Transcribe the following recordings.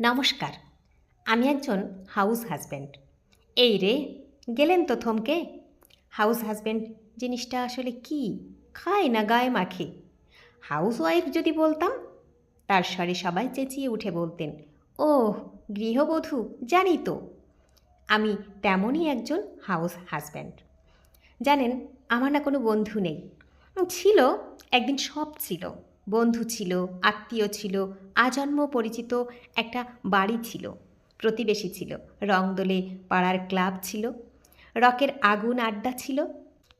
নমস্কার, আমি একজন হাউস হাজব্যান্ড এই রে, গেলেন তো থমকে। হাউস হাজব্যান্ড জিনিসটা আসলে কি? খায় না গায়ে মাখে। হাউস ওয়াইফ যদি বলতাম, তার স্বরে সবাই চেঁচিয়ে উঠে বলতেন ও গৃহবধূ, জানি তো। আমি তেমনই একজন হাউস হাজব্যান্ড জানেন, আমার না কোনো বন্ধু নেই। ছিল, একদিন সব ছিল। বন্ধু ছিল, আত্মীয় ছিল, আজন্ম পরিচিত একটা বাড়ি ছিল, প্রতিবেশী ছিল, রংদোলে পাড়ার ক্লাব ছিল, রকের আগুন আড্ডা ছিল।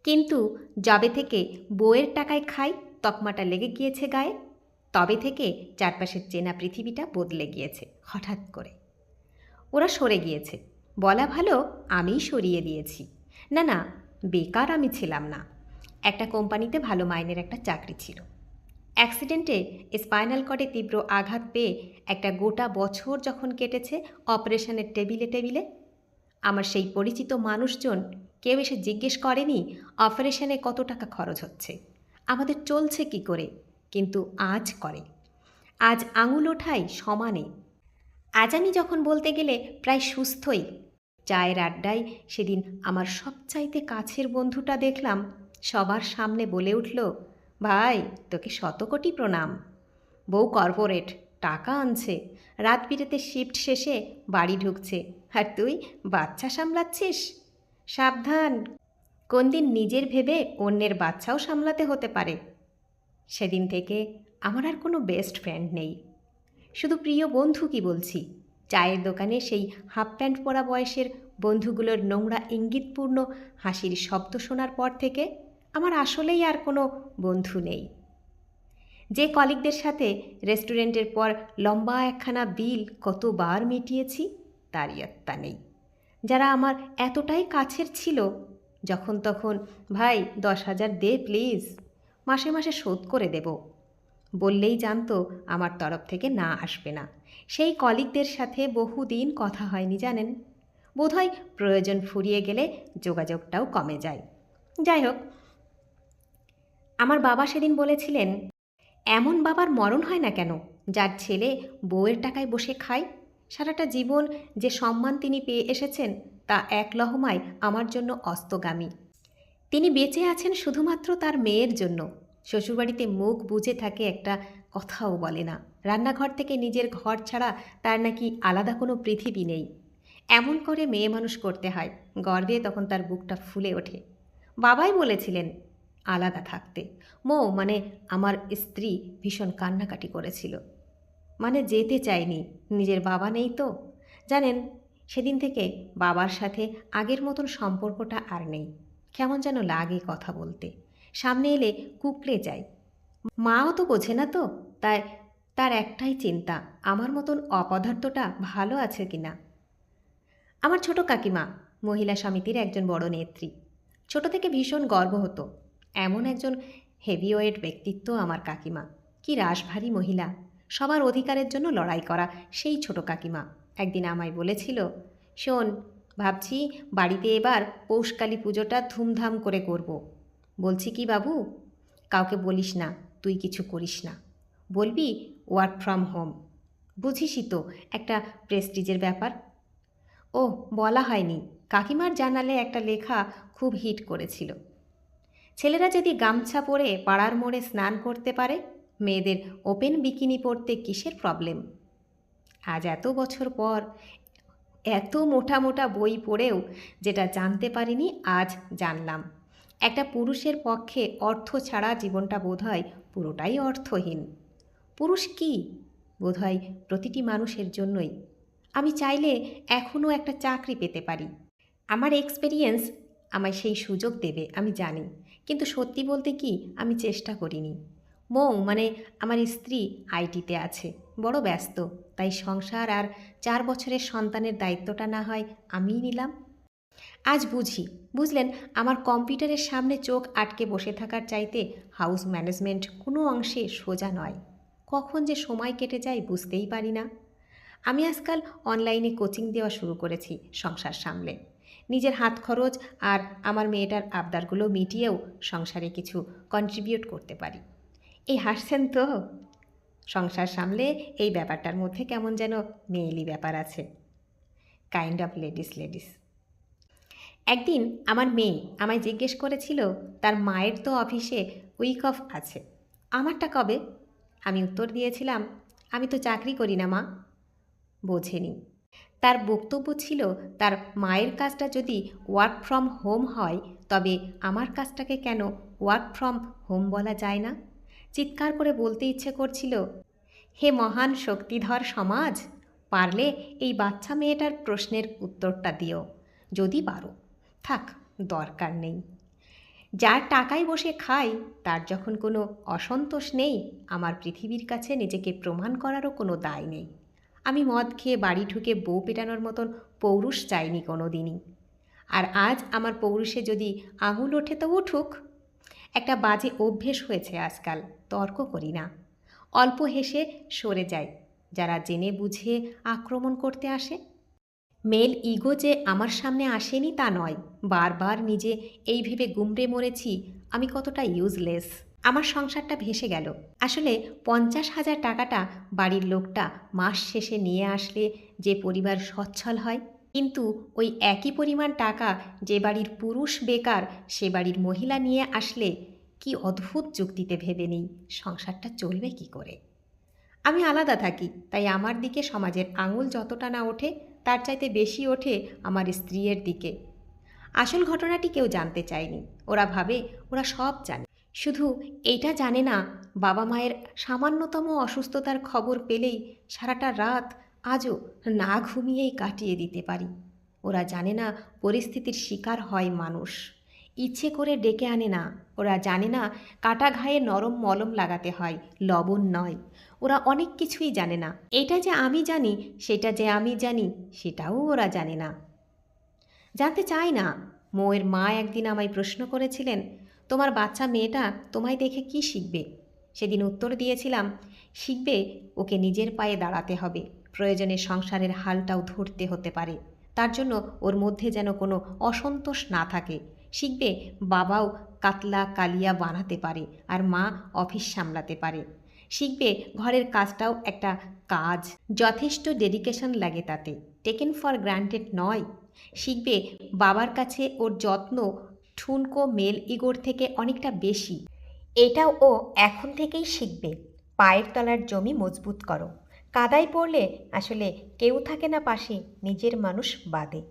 কিন্তু যবে থেকে বইয়ের টাকায় খাই, তকমাটা লেগে গিয়েছে গায়ে। তবে থেকে চারপাশের চেনা পৃথিবীটা বদলে গিয়েছে, হঠাৎ করে। ওরা সরে গিয়েছে। বলা ভালো, আমিই সরিয়ে দিয়েছি। না না, বেকার আমি ছিলাম না। একটা কোম্পানিতে ভালো মাইনের একটা চাকরি ছিল। অ্যাক্সিডেন্টে স্পাইনাল কর্ডে তীব্র আঘাত পেয়ে একটা গোটা বছর যখন কেটেছে অপারেশনের টেবিলে টেবিলে। আমার সেই পরিচিত মানুষজন কেউ এসে জিজ্ঞেস করেনি অপারেশনে কত টাকা খরচ হচ্ছে। আমাদের চলছে কি করে, কিন্তু আজ করে। আজ আঙুল ওঠাই সমানে। আজ আমি যখন বলতে গেলে প্রায় সুস্থই। চায়ের আড্ডায় সেদিন আমার সবচাইতে কাছের বন্ধুটা দেখলাম সবার সামনে বলে উঠল ভাই, তোকে শত কোটি প্রণাম। বউ কর্পোরেট, টাকা আনছে। রাত বিরেতে শিফট শেষে বাড়ি ঢুকছে। আর তুই বাচ্চা সামলাচ্ছিস? সাবধান। কোন দিন নিজের ভেবে অন্যের বাচ্চাও সামলাতে হতে পারে। সেদিন থেকে আমার আর কোনো বেস্ট ফ্রেন্ড নেই। শুধু প্রিয় বন্ধু কি বলছি? চায়ের দোকানে সেই হাফ প্যান্ট পরা বয়সের বন্ধুগুলোর নোংরা ইঙ্গিতপূর্ণ হাসির শব্দ শোনার পর থেকে আমার আসলেই আর কোনো বন্ধু নেই। যে কলিগদের সাথে রেস্টুরেন্টের পর লম্বা একখানা বিল কতবার মিটিয়েছি, তারই আত্মা নেই। যারা আমার এতটাই কাছের ছিল, যখন তখন, ভাই, দশ হাজার দে, প্লিজ। মাসে মাসে শোধ করে দেব। বললেই জানতো আমার তরফ থেকে না আসবে না। সেই কলিগদের সাথে বহুদিন কথা হয়নি, জানেন? বোধহয় প্রয়োজন ফুরিয়ে গেলে যোগাযোগটাও কমে যায়। যাই হোক আমার বাবা সেদিন বলেছিলেন, এমন বাবার মরণ হয় না কেন? যার ছেলে বউয়ের টাকায় বসে খায়? সারাটা জীবন যে সম্মান তিনি পেয়ে এসেছেন, তা এক লহমায় আমার জন্য অস্তগামী। তিনি বেঁচে আছেন শুধুমাত্র তার মেয়ের জন্য। শ্বশুরবাড়িতে মুখ বুঝে থাকে একটা কথাও বলে না। রান্নাঘর থেকে নিজের ঘর ছাড়া তার নাকি আলাদা কোনো পৃথিবী নেই। এমন করে মেয়ে মানুষ করতে হয়, গর্বে তখন তার বুকটা ফুলে ওঠে। বাবাই বলেছিলেন আলাদা থাকতে। মো মানে আমার স্ত্রী ভীষণ কান্নাকাটি করেছিল। মানে যেতে চায়নি, নিজের বাবা নেই তো। জানেন, সেদিন থেকে বাবার সাথে আগের মতন সম্পর্কটা আর নেই। কেমন যেন লাগে কথা বলতে। সামনে এলে কুকড়ে যায়। মাও তো বোঝে না তো, তাই তার একটাই চিন্তা, আমার মতন অপদার্থটা ভালো আছে কিনা। আমার ছোট কাকিমা, মহিলা সমিতির একজন বড় নেত্রী। ছোট থেকে ভীষণ গর্ব হতো। এমন একজন হেভিওয়েট ব্যক্তিত্ব আমার কাকিমা। কি রাশভারী মহিলা। সবার অধিকারের জন্য লড়াই করা সেই ছোট কাকিমা। একদিন আমায় বলেছিল, শোন, ভাবছি বাড়িতে এবার পৌষকালী পুজোটা ধুমধাম করে করব। বলছি, কি বাবু? কাউকে বলিস না, তুই কিছু করিস না। বলবি ওয়ার্ক ফ্রম হোম বুঝিসই তো, একটা প্রেস্টিজের ব্যাপার। ও বলা হয়নি। কাকিমার জানালে একটা লেখা খুব হিট করেছিল। ছেলেরা যদি গামছা পরে পাড়ার মোড়ে স্নান করতে পারে, মেয়েদের ওপেন বিকিনি পরতে কিসের প্রবলেম আজ এত বছর পর এত মোটা মোটা বই পড়েও যেটা জানতে পারিনি, আজ জানলাম। একটা পুরুষের পক্ষে অর্থ ছাড়া জীবনটা বোধহয় পুরোটাই অর্থহীন। পুরুষ কি? বোধহয় প্রতিটি মানুষের জন্যই। আমি চাইলে এখনও একটা চাকরি পেতে পারি। আমার এক্সপেরিয়েন্স আমায় সেই সুযোগ দেবে, আমি জানি। কিন্তু সত্যি বলতে কি, আমি চেষ্টা করিনি। মৌ মানে আমার স্ত্রী আইটিতে আছে, বড় ব্যস্ত, তাই সংসার আর চার বছরের সন্তানের দায়িত্বটা না হয় আমিই নিলাম। আজ বুঝি, বুঝলেন, আমার কম্পিউটারের সামনে চোখ আটকে বসে থাকার চাইতে হাউস ম্যানেজমেন্ট কোনো অংশে সোজা নয়। কখন যে সময় কেটে যায় বুঝতেই পারি না। আমি আজকাল অনলাইনে কোচিং দেওয়া শুরু করেছি সংসার সামলে। নিজের হাত খরচ আর আমার মেয়েটার আবদারগুলো মিটিয়েও সংসারে কিছু কন্ট্রিবিউট করতে পারি। এই হাসছেন তো? সংসার সামলে এই ব্যাপারটার মধ্যে কেমন যেন মেয়েলি ব্যাপার আছে। কাইন্ড অফ লেডিস লেডিস একদিন আমার মেয়ে আমায় জিজ্ঞেস করেছিল, তার মায়ের তো অফিসে উইক অফ আছে, আমারটা কবে? আমি উত্তর দিয়েছিলাম, আমি তো চাকরি করি না মা। বোঝেনি। তার বক্তব্য ছিল, তার মায়ের কাজটা যদি ওয়ার্ক ফ্রম হোম হয়, তবে আমার কাজটাকে কেন ওয়ার্ক ফ্রম হোম বলা যায় না? চিৎকার করে বলতে ইচ্ছে করছিল, হে মহান শক্তিধর সমাজ, পারলে এই বাচ্চা মেয়েটার প্রশ্নের উত্তরটা দিও, যদি পারো। থাক, দরকার নেই। যার টাকায় বসে খাই তার যখন কোনো অসন্তোষ নেই, আমার পৃথিবীর কাছে নিজেকে প্রমাণ করারও কোনো দায় নেই। আমি মদ খেয়ে বাড়ি ঢুকে বউ পেটানোর মতন পৌরুষ চাইনি কোনো দিনই আর আজ আমার পৌরুষে যদি আঙুল ওঠে তো উঠুক। একটা বাজে অভ্যেস হয়েছে আজকাল, তর্ক করি না। অল্প হেসে সরে যায় যারা জেনে বুঝে আক্রমণ করতে আসে। মেল ইগো যে আমার সামনে আসেনি তা নয়, বারবার নিজে এই ভেবে গুমড়ে মরেছি, আমি কতটা ইউজলেস আমার সংসারটা ভেসে গেল। আসলে পঞ্চাশ হাজার টাকাটা বাড়ির লোকটা মাস শেষে নিয়ে আসলে যে পরিবার সচ্ছল হয়, কিন্তু ওই একই পরিমাণ টাকা যে বাড়ির পুরুষ বেকার, সে বাড়ির মহিলা নিয়ে আসলে কি অদ্ভুত যুক্তিতে ভেবে নেই, সংসারটা চলবে কি করে? আমি আলাদা থাকি, তাই আমার দিকে সমাজের আঙুল যতটা না ওঠে, তার চাইতে বেশি ওঠে আমার স্ত্রীর দিকে। আসল ঘটনাটি কেউ জানতে চায়নি, ওরা ভাবে ওরা সব জানে। শুধু এইটা জানে না, বাবা মায়ের সামান্যতম অসুস্থতার খবর পেলেই সারাটা রাত আজও না ঘুমিয়েই কাটিয়ে দিতে পারি। ওরা জানে না পরিস্থিতির শিকার হয় মানুষ। ইচ্ছে করে ডেকে আনে না। ওরা জানে না কাটা ঘায়ে নরম মলম লাগাতে হয়, লবণ নয়। ওরা অনেক কিছুই জানে না। এটা যে আমি জানি, সেটা যে আমি জানি, সেটাও ওরা জানে না। জানতে চায় না। মোয়ের মা একদিন আমায় প্রশ্ন করেছিলেন তোমার বাচ্চা মেয়েটা তোমায় দেখে কি শিখবে? সেদিন উত্তর দিয়েছিলাম, শিখবে ওকে নিজের পায়ে দাঁড়াতে হবে। প্রয়োজনে সংসারের হালটাও ধরতে হতে পারে। তার জন্য ওর মধ্যে যেন কোনো অসন্তোষ না থাকে। শিখবে বাবাও কাতলা কালিয়া বানাতে পারে আর মা অফিস সামলাতে পারে। শিখবে ঘরের কাজটাও একটা কাজ, যথেষ্ট ডেডিকেশন লাগে তাতে। টেকেন ফর গ্রান্টেড নয়। শিখবে বাবার কাছে ওর যত্ন ঠুনকো মেল ইগোর থেকে অনেকটা বেশি। এটাও ও এখন থেকেই শিখবে। পায়ের তলার জমি মজবুত করো। কাদায় পড়লে আসলে কেউ থাকে না পাশে, নিজের মানুষ বাদে।